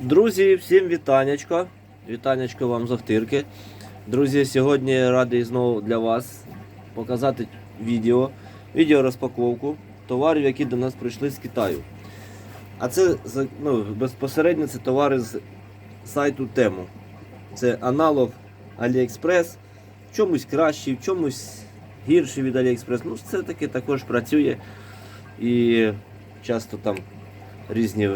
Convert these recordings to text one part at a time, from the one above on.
Друзі, всім вітанечко. Вітанечко вам з Охтирки. Друзі, сьогодні радий знову для вас показати відео, відео розпаковку товарів, які до нас прийшли з Китаю. А це ну, безпосередньо це товари з сайту Тему. Це аналог AliExpress. В чомусь кращий, в чомусь гірший від AliExpress. Ну, це таки також працює. І часто там різні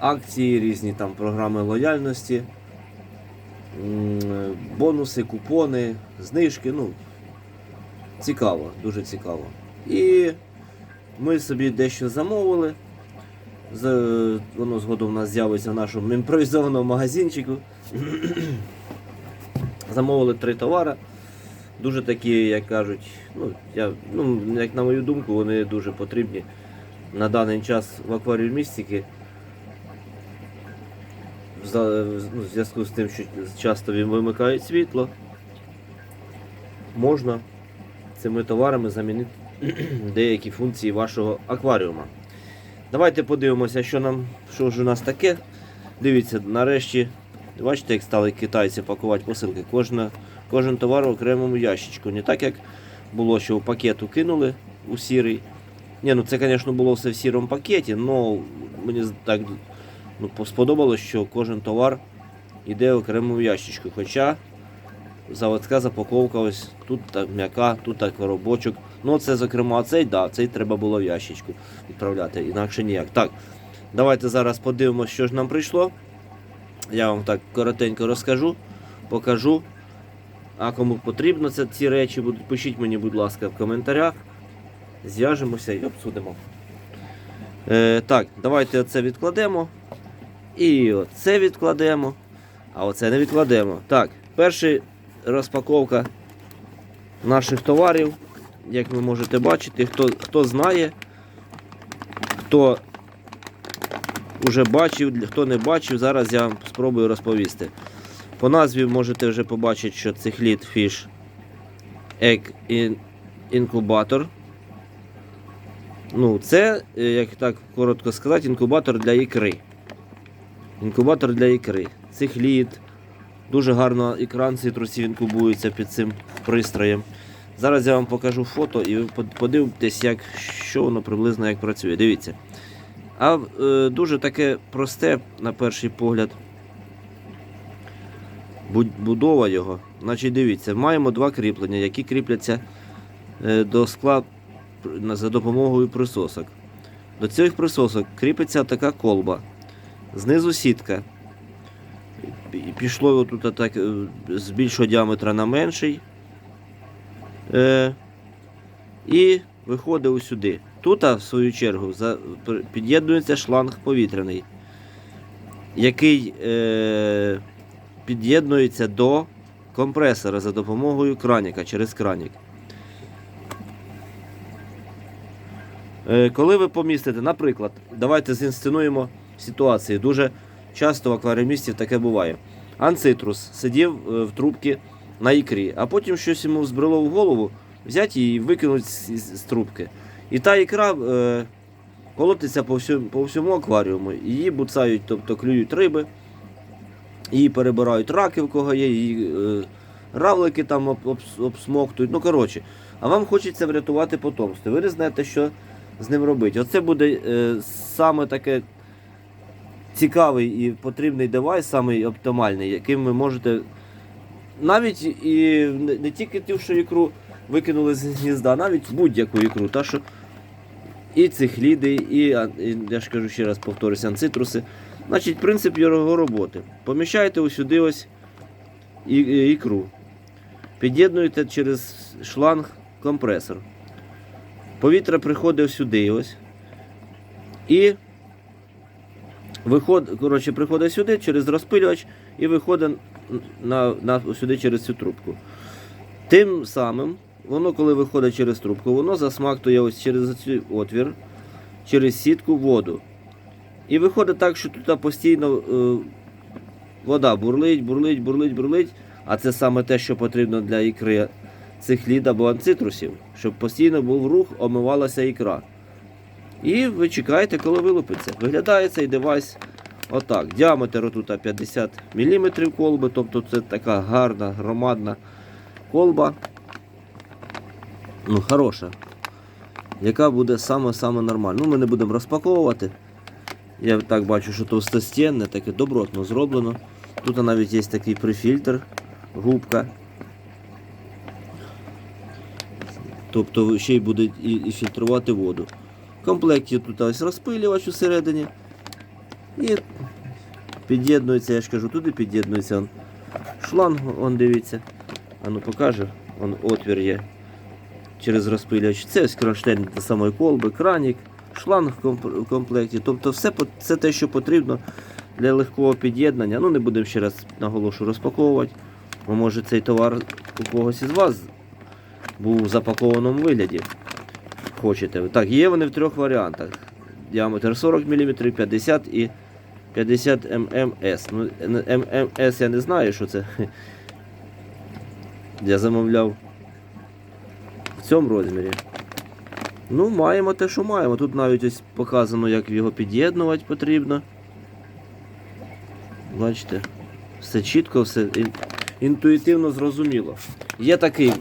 акції, різні там програми лояльності, бонуси, купони, знижки. Ну, цікаво, дуже цікаво. І ми собі дещо замовили. Воно згодом у нас з'явиться в нашому імпровізованому магазинчику. Замовили три товари. Дуже такі, як кажуть, ну, я, ну, як на мою думку, вони дуже потрібні на даний час в акваріумістики. Ну, в зв'язку з тим, що часто вимикають світло, можна цими товарами замінити деякі функції вашого акваріума. Давайте подивимося, що нам, що ж у нас таке. Дивіться, нарешті, бачите, як стали китайці пакувати посилки. Кожна, кожен товар в окремому ящичку. Не так, як було, що в пакету кинули у сірий. Ні, ну це, звісно, було все в сірому пакеті, але мені так ну, сподобалось, що кожен товар йде в окремому ящичку. Хоча заводська запаковка ось тут так м'яка, тут так коробочок. Ну це, зокрема, цей, да, цей треба було в ящичку відправляти, інакше ніяк. Так, давайте зараз подивимося, що ж нам прийшло. Я вам так коротенько розкажу, покажу. А кому потрібно це, ці речі, будуть, пишіть мені, будь ласка, в коментарях. Зв'яжемося і обсудимо. Е, так, давайте оце відкладемо. І оце відкладемо. А оце не відкладемо. Так, перша розпаковка наших товарів. Як ви можете бачити, хто, хто знає, хто вже бачив, хто не бачив, зараз я вам спробую розповісти. По назві можете вже побачити, що хлід Fish Egg Incubator. Ну, це, е, як так коротко сказати, інкубатор для ікри. Інкубатор для ікри. Цихлід. Дуже гарно екран цитрусів інкубується під цим пристроєм. Зараз я вам покажу фото і ви подивитесь, як, що воно приблизно як працює. Дивіться. А е, дуже таке просте, на перший погляд, будова його. Значить, дивіться, маємо два кріплення, які кріпляться е, до скла за допомогою присосок. До цих присосок кріпиться така колба. Знизу сітка. Пішло тут так е, з більшого діаметра на менший. Е, і виходить ось сюди. Тут, в свою чергу, під'єднується шланг повітряний, який е, під'єднується до компресора за допомогою краніка через кранік. Е, Коли ви помістите, наприклад, давайте зінсценуємо ситуацію. Дуже часто в акваріумістів таке буває. Анцитрус сидів е, в трубці на ікрі, а потім щось йому збрело в голову, взяти її і з- з трубки. І та ікра е, колотиться по всьому, по всьому акваріуму. Її буцають, тобто клюють риби, її перебирають раки, в кого є, її е, равлики там об, об, обсмоктують. Ну, коротше, а вам хочеться врятувати потомство. Ви не знаєте, що з ним робити. Оце буде е, саме таке цікавий і потрібний девайс, самий оптимальний, яким ви можете навіть і не, тільки ту, що ікру викинули з гнізда, навіть будь-яку ікру. Та, що і цихліди, і, і я ж кажу ще раз повторюся, анцитруси. Значить, принцип його роботи. Поміщаєте ось сюди ось і, і- ікру. Під'єднуєте через шланг компресор. Повітря приходить сюди ось. І виход, коротше, приходить сюди через розпилювач і виходить на, на, сюди через цю трубку. Тим самим, воно, коли виходить через трубку, воно засмактує ось через цей отвір, через сітку воду. І виходить так, що тут постійно е, вода бурлить, бурлить, бурлить, бурлить. А це саме те, що потрібно для ікри цихлід або анцитрусів, щоб постійно був рух, омивалася ікра. І ви чекаєте, коли вилупиться. Виглядає цей девайс Отак. Діаметр тут 50 мм колби, тобто це така гарна, громадна колба. Ну, хороша. Яка буде саме-саме нормальна. Ну, ми не будемо розпаковувати. Я так бачу, що товстостінне, таке добротно зроблено. Тут навіть є такий прифільтр, губка. Тобто ще й буде і, і фільтрувати воду. В комплекті тут ось розпилювач усередині. І під'єднується, я ж кажу, туди під'єднується он шланг, он дивіться. А ну покаже, он отвір є через розпилювач. Це ось кронштейн до самої колби, кранік, шланг в комплекті. Тобто все це те, що потрібно для легкого під'єднання. Ну не будемо ще раз наголошу розпаковувати. Бо може цей товар у когось із вас був в запакованому вигляді. Хочете. Так, є вони в трьох варіантах. Діаметр 40 мм, 50 і 50 ММС. Ну, ММС я не знаю, що це. Я замовляв в цьому розмірі. Ну, маємо те, що маємо. Тут навіть ось показано, як його під'єднувати потрібно. Бачите, все чітко, все інтуїтивно зрозуміло. Є такий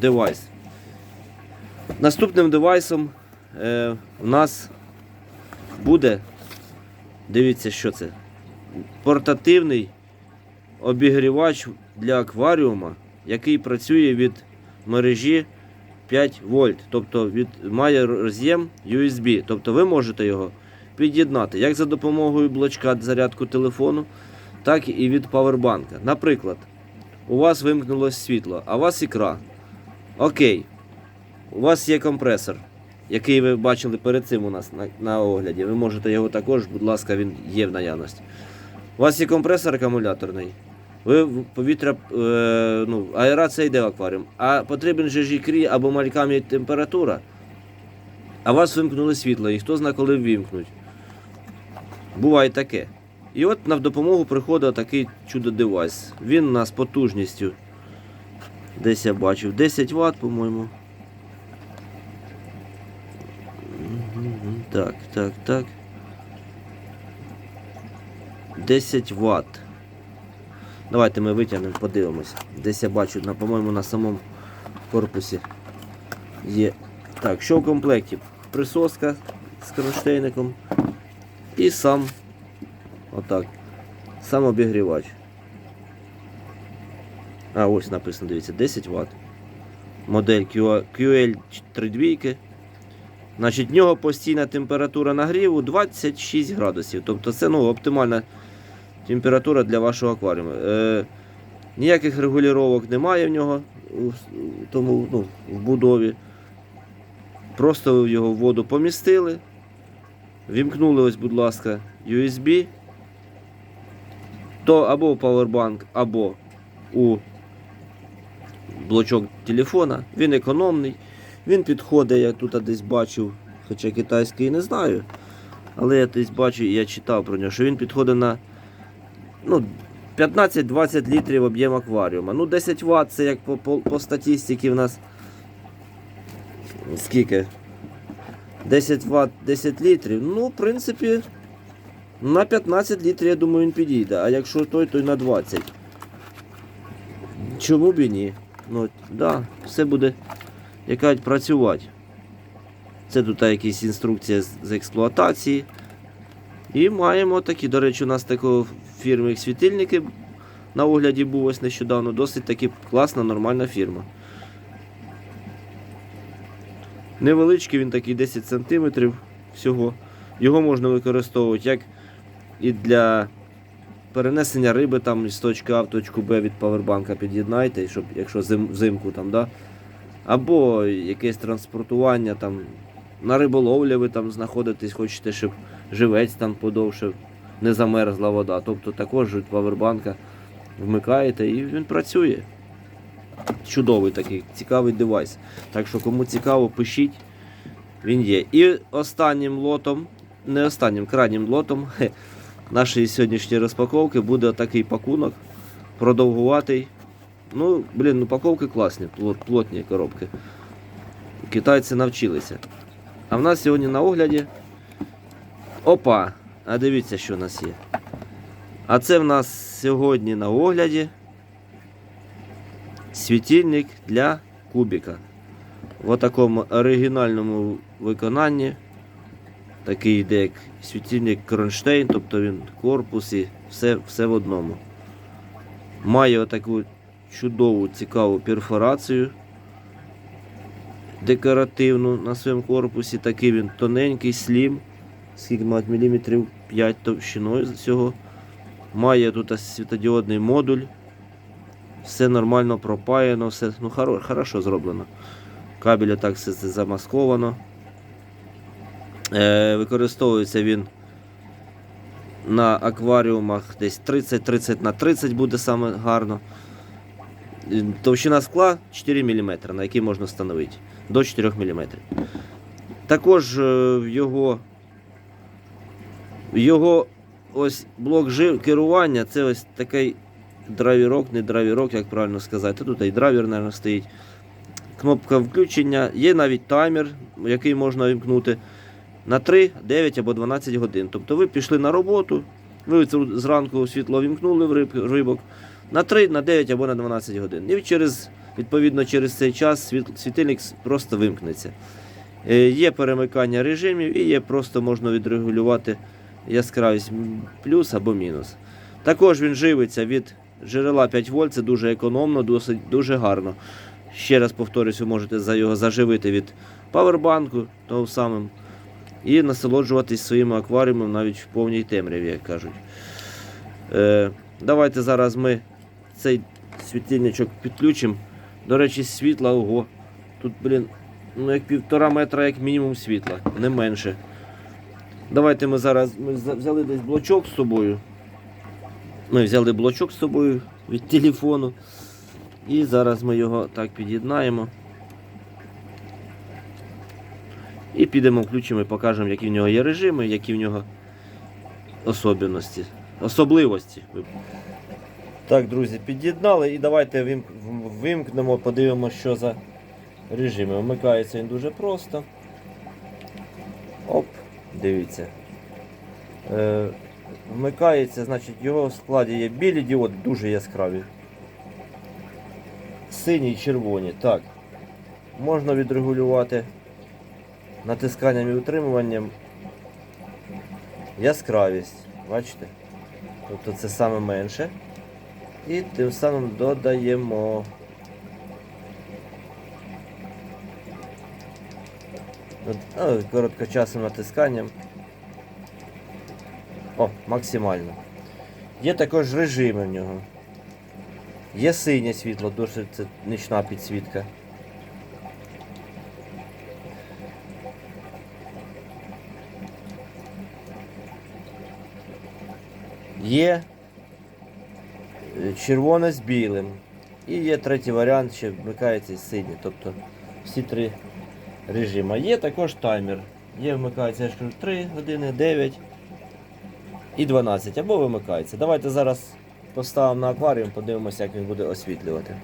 девайс. Наступним девайсом е, у нас буде, дивіться, що це. Портативний обігрівач для акваріума, який працює від мережі 5 вольт. Тобто від, має роз'єм USB. Тобто ви можете його під'єднати як за допомогою блочка зарядку телефону, так і від павербанка. Наприклад, у вас вимкнулося світло, а у вас ікра. Окей. У вас є компресор, який ви бачили перед цим у нас на, на огляді. Ви можете його також, будь ласка, він є в наявності. У вас є компресор акумуляторний. Ви в повітря, е, ну, аерація йде в акваріум. А потрібен же ж ікрі або малькам температура. А вас вимкнули світло, і хто зна, коли ввімкнуть. Буває таке. І от на допомогу приходить такий чудо-девайс. Він у нас потужністю. Десь я бачив 10 Вт, по-моєму. Так, так, так. 10 Вт. Давайте ми витягнемо, подивимося. Десь я бачу, по-моєму, на самому корпусі є. Так, що в комплекті? Присоска з кронштейником і сам отак. Сам обігрівач. А, ось написано, дивіться, 10 Вт. Модель QL 32. Значить, в нього постійна температура нагріву 26 градусів. Тобто це ну, оптимальна температура для вашого акваріуму. Е, ніяких регулювання немає в нього у, тому, ну, в будові. Просто ви його в воду помістили. Вімкнули, ось, будь ласка, USB. То або в Powerbank, або у блочок телефона. Він економний. Він підходить, я тут десь бачив, хоча китайський не знаю. Але я десь бачу, і я читав про нього, що він підходить на ну, 15-20 літрів об'єм акваріума. Ну, 10 Вт це як по, по, по статистиці в нас. Скільки? 10 Вт 10 літрів. Ну, в принципі, на 15 літрів, я думаю, він підійде. А якщо той, то й на 20. Чому б і ні? Ну, да, все буде як кажуть, працювати. Це тут якісь інструкція з, експлуатації. І маємо такі, до речі, у нас такої фірми світильники на огляді був ось нещодавно. Досить таки класна, нормальна фірма. Невеличкий він такий 10 см всього. Його можна використовувати як і для перенесення риби там з точки А в точку Б від павербанка під'єднайте, щоб якщо взимку там, да, або якесь транспортування там на риболовлі ви там знаходитесь, хочете, щоб живець там подовше не замерзла вода. Тобто також павербанка вмикаєте і він працює. Чудовий такий, цікавий девайс. Так що кому цікаво, пишіть. Він є. І останнім лотом, не останнім, крайнім лотом нашої сьогоднішньої розпаковки буде такий пакунок. Продовгуватий. Ну, блін, ну упаковки класні, плотні коробки. Китайці навчилися. А в нас сьогодні на огляді. Опа! А дивіться, що у нас є. А це в нас сьогодні на огляді світильник для кубіка. В такому оригінальному виконанні. Такий йде як світильник кронштейн, тобто він корпус і все, все в одному. Має отаку чудову, цікаву перфорацію декоративну на своєму корпусі. Такий він тоненький, слім, скільки має міліметрів 5 товщиною всього. Має тут світодіодний модуль. Все нормально пропаяно, все ну, хоро, хорошо зроблено. Кабель так все замасковано. Е, використовується він на акваріумах десь 30-30 на 30 буде саме гарно. Е, Товщина скла 4 мм, на який можна встановити. До 4 мм. Також е, його, його ось блок жив, керування це ось такий драйвірок, не драйвірок, як правильно сказати. Тут і драйвер, мабуть, стоїть. Кнопка включення, є навіть таймер, який можна вимкнути на 3, 9 або 12 годин. Тобто ви пішли на роботу, ви зранку світло вімкнули в рибок на 3, на 9 або на 12 годин. І через, відповідно через цей час світильник просто вимкнеться. Е, Є перемикання режимів і є просто можна відрегулювати яскравість плюс або мінус. Також він живиться від джерела 5 вольт, це дуже економно, досить дуже гарно. Ще раз повторюсь, ви можете його заживити від павербанку того самим і насолоджуватись своїм акваріумом навіть в повній темряві, як кажуть. Е, давайте зараз ми цей світильничок підключимо. До речі, світла, ого. Тут, блін, ну як півтора метра, як мінімум світла, не менше. Давайте ми зараз ми взяли десь блочок з собою. Ми взяли блочок з собою від телефону. І зараз ми його так під'єднаємо. І підемо включимо і покажемо, які в нього є режими, які в нього особливості. особливості. Так, друзі, під'єднали і давайте вимкнемо, подивимося, що за режими. Вмикається він дуже просто. Оп, дивіться. Е, вмикається, значить, його в складі є білі діоди, дуже яскраві. Сині і червоні. Так. Можна відрегулювати натисканням і утримуванням яскравість. Бачите? Тобто це саме менше. І тим самим додаємо. Ну, короткочасним натисканням. О, максимально. Є також режими в нього. Є синє світло, дуже це нічна підсвітка. Є червоне з білим. І є третій варіант, ще вмикається синє. Тобто всі три режими. Є також таймер. Є вмикається, я ж кажу, 3 години, 9 і 12. Або вимикається. Давайте зараз поставимо на акваріум, подивимося, як він буде освітлювати.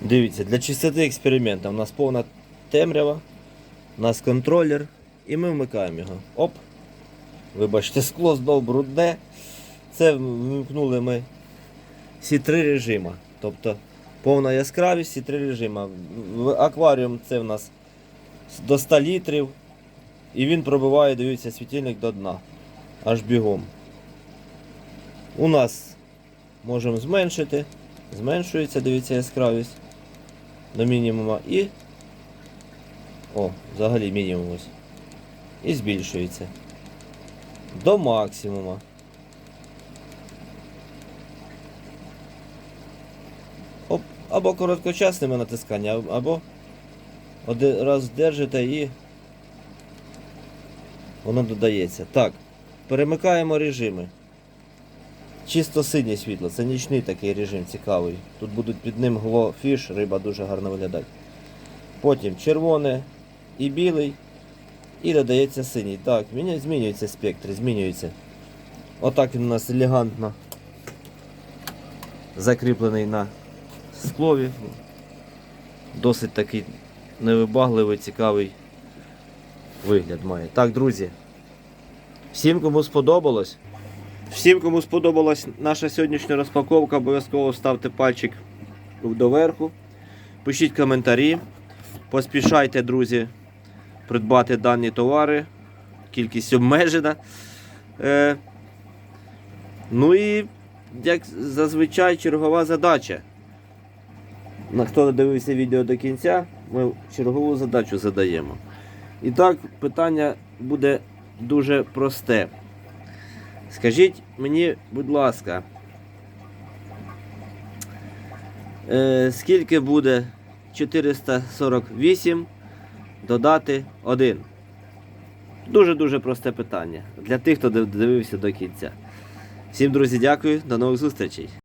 Дивіться, для чистоти експерименту у нас повна темрява, у нас контролер, і ми вмикаємо його. Оп. Вибачте, скло знов брудне. Це вимкнули ми всі три режими. Тобто повна яскравість, всі три режими. Акваріум це в нас до 100 літрів. І він пробиває, дивіться, світильник до дна. Аж бігом. У нас можемо зменшити. Зменшується, дивіться, яскравість до мінімума і. О, взагалі мінімум ось. І збільшується. До максимума. Або короткочасними натисканням, або один раз держите і воно додається. Так, перемикаємо режими. Чисто синє світло, це нічний такий режим цікавий. Тут будуть під ним глофіш, риба дуже гарно виглядає. Потім червоне і білий. І додається синій. Так, змінюється спектр, змінюється. Отак він у нас елегантно закріплений на склові. Досить такий невибагливий, цікавий вигляд має. Так, друзі. Всім, кому сподобалось. Всім, кому сподобалась наша сьогоднішня розпаковка, обов'язково ставте пальчик доверху. Пишіть коментарі. Поспішайте, друзі, придбати дані товари. Кількість обмежена. Е, ну і, як зазвичай, чергова задача. На хто дивився відео до кінця, ми чергову задачу задаємо. І так, питання буде дуже просте. Скажіть мені, будь ласка, е, скільки буде 448 додати 1? Дуже-дуже просте питання для тих, хто див- дивився до кінця. Всім, друзі, дякую, до нових зустрічей.